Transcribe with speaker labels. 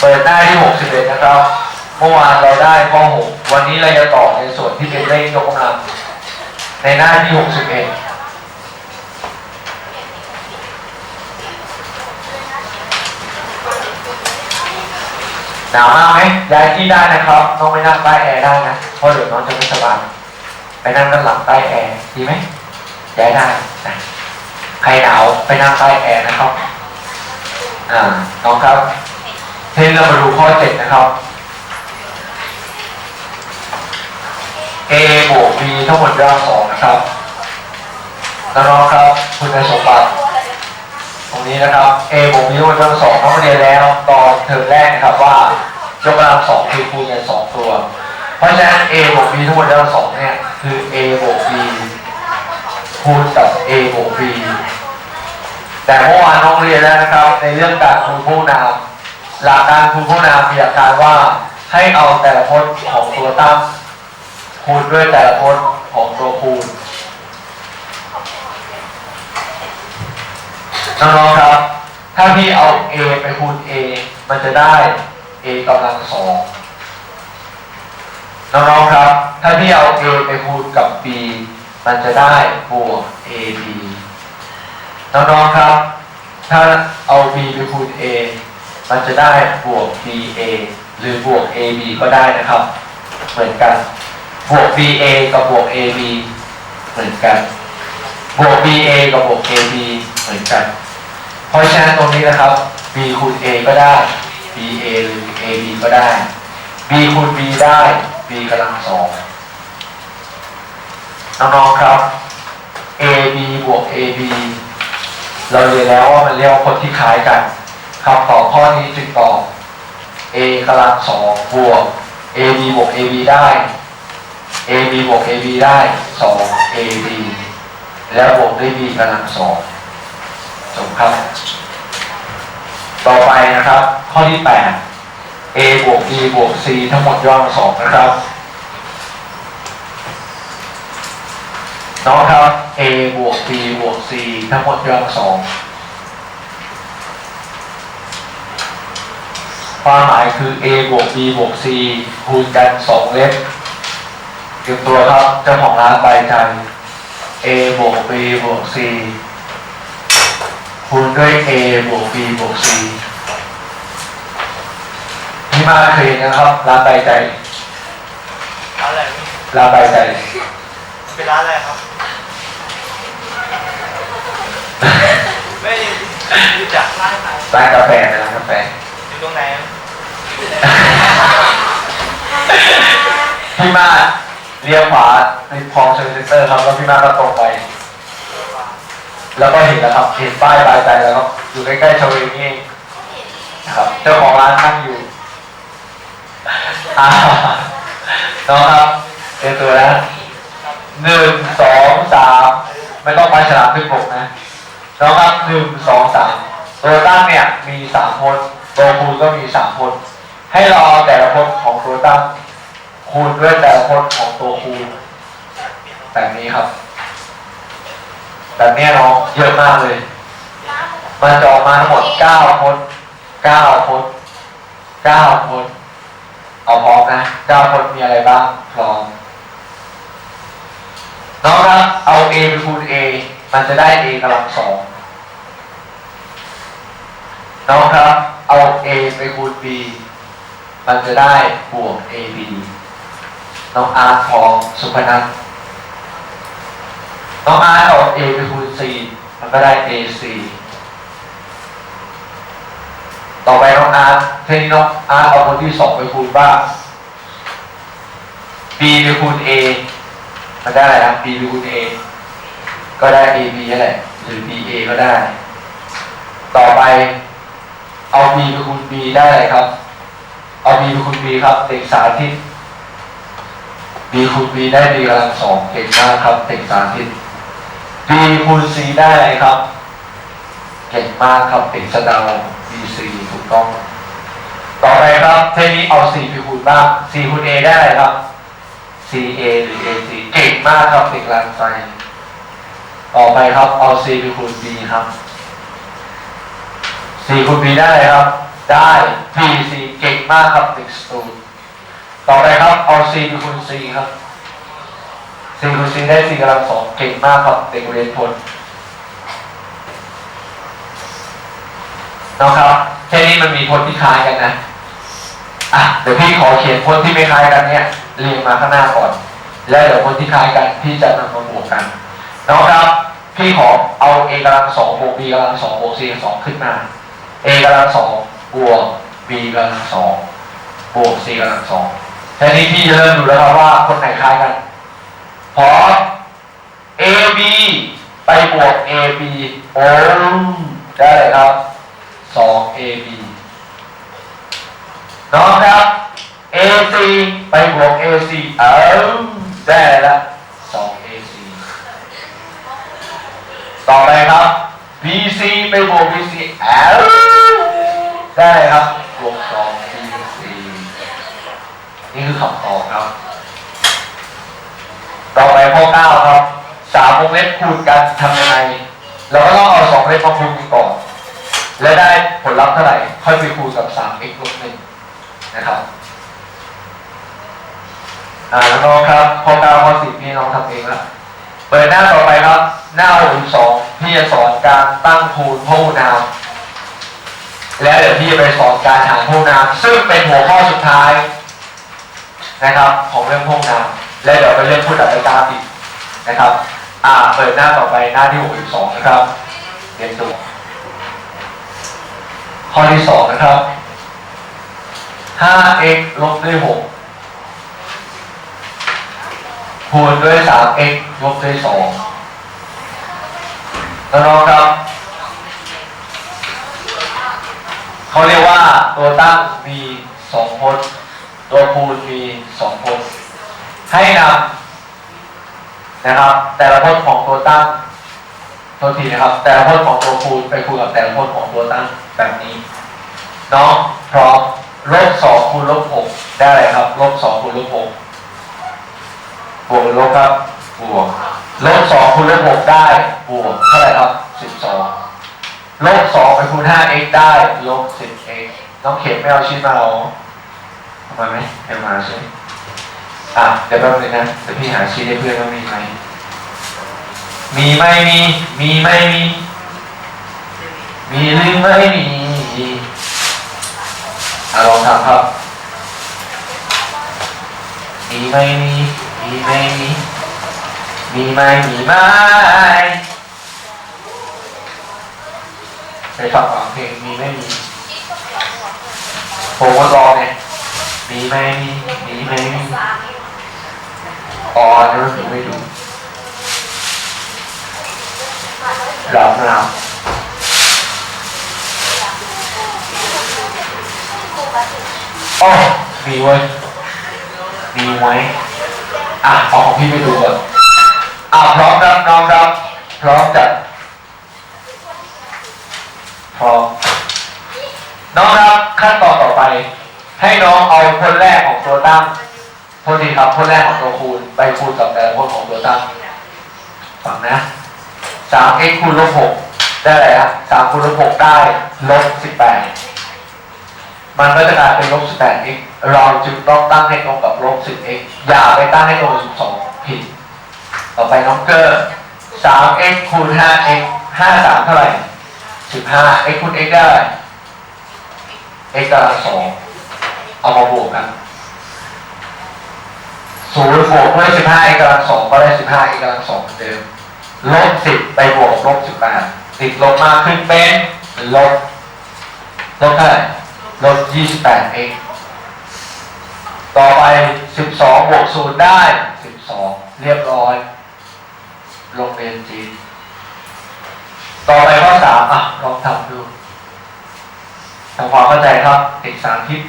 Speaker 1: เปิดหน้าที่ 61 นะครับ เมื่อวานเราได้ข้อ6วันนี้เราจะต่อในส่วนที่เป็นเลขยกกำลัง ในหน้าที่ 61หนาวมากไหมย้ายที่ได้นะครับน้องไม่นั่งใต้แอร์ได้นะเพราะเดี๋ยวน้องจะไม่สบายไปนั่งด้านหลังใต้แอร์ดีไหมย้ายได้นะใครหนาวไปนั่งใต้แอร์นะครับ อ่าน้องครับ ทีนี้เรามาดูข้อเจ็ดนะครับ a บวก b ทั้งหมดยอดสองนะครับน้องครับคุณสมบัติตรงนี้นะครับ a บวก b ทั้งหมดยอดสองน้องเรียนแล้วตอนเทอมแรกนะครับว่ายกกำลังสองคือคูณกันสองตัว เพราะฉะนั้น a บวก b ทั้งหมดยอดสองเนี่ยคือ a บวก b คูณกับ a บวก b แต่เมื่อวานน้องเรียนแล้วนะครับในเรื่องการคูณผู้นาม หลักการคูณผู้นามมีหลักการว่าให้เอาแต่ละพจน์ของตัวตั้งคูณด้วยแต่ละพจน์ของตัวคูณน้องๆครับ ถ้าพี่เอา a ไปคูณ a มันจะได้ a กำลังสองน้องๆครับ ถ้าพี่เอา a ไปคูณกับ b มันจะได้บวก ab น้องๆครับ ถ้าเอา b ไปคูณ a มันจะได้บวก ba หรือบวก ab ก็ได้นะครับ เหมือนกัน บวก ba กับบวก ab เหมือนกัน บวก ba กับบวก ab เหมือนกัน เพราะฉะนั้นตรงนี้นะครับ b คูณ a ก็ได้ ba หรือ ab ก็ได้ b คูณ b ได้ b กำลังสองน้องๆครับ ab บวก ab เราเรียนแล้วว่ามันเรียกว่าคนที่คล้ายกัน คำตอบข้อนี้จึงตอบ a กำลังสองบวก ab บวก ab ได้ ab บวก ab ได้สอง ab แล้วบวกด้วย b กำลังสองจบครับ ต่อไปนะครับ ข้อที่ 8 a บวก b บวก c ทั้งหมดย่อสองนะครับน้องครับ a บวก b บวก c ทั้งหมดย่อสอง ความหมายคือ a บวก b บวก c คูณกันสองเล็บเตรียมตัวครับเจ้าของร้านใบใจ a บวก b บวก c คูณด้วย a บวก b บวก c นี่มาเคยนะครับร้านใบใจ
Speaker 2: ร้านอะไรพี่
Speaker 1: ร้านใบใจ
Speaker 2: เป็นร้านอะไรครับไม่รู้จักร้านไหน
Speaker 1: ร้านกาแฟนะร้านกาแฟ
Speaker 2: อยู่ตรงไหนอะ
Speaker 1: พี่มาเลี้ยวขวาในคลองเชนเซ็นเตอร์ครับแล้วพี่มาก็ตรงไป แล้วก็เห็นแล้วครับเห็นป้ายปลายใจแล้วครับอยู่ใกล้ๆชเวนี่เองนะครับ เจ้าของร้านนั่งอยู่น้องครับเตรียมตัวนะหนึ่งสองสามไม่ต้องไปฉลามขึ้นบกนะน้องครับหนึ่งสองสามตัวตั้งเนี่ยมีสามพจน์ตัวคูณก็มีสามพจน์ให้เราเอแต่ละพจน์ของ คูณด้วยแต่ลพจน์ของตัวคูณแบบนี้ครับ แบบนี้น้องเยอะมากเลยมันจะออกมาทั้งหมดเก้าพจน์เก้าพจน์เก้าพจน์เอาพร้อมนะเก้าพจน์มีอะไรบ้างพร้อมน้องครับเอา a ไปคูณ a มันจะได้ a กำลังสองน้องครับเอา a ไปคูณ b มันจะได้บวก ab น้องอาร์ตพร้อมสุพนัทน้องอาร์ตเอา a ไปคูณ c มันก็ได้ ac ต่อไปน้องอาร์เทนี้น้องอาร์เอาคนที่สองไปคูณบ้าง b ไปคูณ a มันได้อะไรครับ b ไปคูณ a ก็ได้ ab นั่นแหละหรือ ba ก็ได้ ต่อไปเอา b ไปคูณ b ได้อะไรครับ เอา b ไปคูณ b ครับเด็กสาธิต b คูณ b ได้ b กำลังสองเก่งมากครับเด็กสาธิต b คูณ c ได้อะไรครับ เก่งมากครับเด็กสะเดา b c ถูกต้อง ต่อไปครับเทนี้เอา c ไปคูณบ้าง c คูณ a ได้อะไรครับ c a หรือ a c เก่งมากครับเด็กรันไฟต่อไปครับเอา c ไปคูณ b ครับ c คูณ b ได้อะไรครับได้ PC เก่งมากครับเติดสตูล ต่อไปครับเอา C ไปคูณ C ครับ C คูณ C ได้ C กำลังสองเก่งมากครับเด็กเรียนทนนะครับแค่นี้มันมีคนที่คล้ายกันนะอะเดี๋ยวพี่ขอเขียนคนที่ไม่คล้ายกันเนี่ยเรียงมาข้างหน้าก่อน แล้วเดี๋ยวคนที่คล้ายกันพี่จะนำมาบวกกันนะครับพี่ขอเอา a กำลังสองบวก b กำลังสองบวก c กำลังสองขึ้นมา a กำลังสองบวก b กำลังสองบวก c กำลังสอง แค่นี้พี่จะเริ่มดูแล้วครับว่าคนไหนคล้ายกันพอ a b ไปบวก a b โอ้ได้เลยครับสอง a b น้องครับ AC ไปบวก AC เออได้แล้วสอง AC ต่อไปครับ BC ไปบวก BC เออได้ครับบวกสอง BC นี่คือคำตอบครับ ต่อไปข้อเก้าครับสามวงเล็บคูณกันทำยังไงเราก็ต้องเอาสองเล็บมาคูณกันก่อน และได้ผลลัพธ์เท่าไหร่ค่อยไปคูณกับ 3x ลบหนึ่งนะครับอ่าแล้วน้องครับข้อเก้าข้อสิบพี่น้องทำเองละเปิดหน้าต่อไปครับ หน้าหกสองพี่จะสอนการตั้งคูณพหูนามและเดี๋ยวพี่จะไปสอนการหารพหูนามซึ่งเป็นหัวข้อสุดท้าย นะครับของเรื่องพหูนามและเดี๋ยวไปเรื่องพูดอัตราติดนะครับ อ่าเปิดหน้าต่อไปหน้าที่หกสองนะครับเรียนตัวข้อที่สองนะครับ 5x ลบด้วย6คูณด้วย 3x ลบด้วย2แล้วน้องครับ เขาเรียกว่าตัวตั้งมี2พจน์ ตัวคูณมี2พจน์ให้นำนะครับ แต่ละพจน์ของตัวตั้งโทษทีนะครับ แต่ละพจน์ของตัวคูณไปคูณกับแต่ละพจน์ของตัวตั้งแบบนี้น้องพร้อมลบสองคูณลบหกได้อะไรครับลบสองคูณลบหกบวกลบครับบวกลบสองคูณลบหกได้บวกเท่าไหร่ครับสิบสองลบสองไปคูณห้า x ได้ลบสิบ x น้องเข็มไม่เอาชิ้นมาหรอ ทำไมไม่เอามาใช่อะเดี๋ยวแป๊บนึงนะเดี๋ยวพี่หาชิ้ให้เพื่อนว่ามีไหมมีไหมมีมีไหมมีมีหรือไม่มีอะลองทำครับ มีไหมมีมีไหมมีมีไหมมีไหมไปฟังฟังเพลงมีไหมมีผมก็ร้องไงมี ไหมมีมีไหมอ๋ออันนี่ผมไม่ดูหลับหลับโอ้มีเว้ยมีไว้อะเอาของพี่ไปดูก่อนอะพร้อมรับน้องรับพร้อมจัดพร้อมน้องครับขั้นตอนต่อไป ให้น้องเอาพจน์แรกของตัวตั้งโทษทีครับพจน์แรกของตัวคูณไปคูณกับแต่ละพจน์ของตัวตั้งฟังนะสาม x คูณลบหกได้อะไรครับสามคูณลบหกได้ลบสิบแปดมันก็จะกลายเป็นลบ 18x เราจึงต้องตั้งให้ตรงกับลบ 10x อย่าไปตั้งให้ตรงกับ12ผิดต่อไปน้องเกอร์สาม x คูณ 5x 53เท่าไหร่สิบห้า x คูณ x ได้ x กำลังสอง เอามาบวกกันศูนย์บวกด้วย 15x กำลังสองก็ได้ 15x กำลังสองเดิมลบ10ไปบวกกับลบ18ติดลบมากขึ้นเป็นลบลบเท่าไหร่ลบ28เองต่อไป12บสองบวก0ได้12เรียบร้อยลงเรียนจีนต่อไปข้อ3อะลองทำดูทำความเข้าใจครับเอกสารทิศ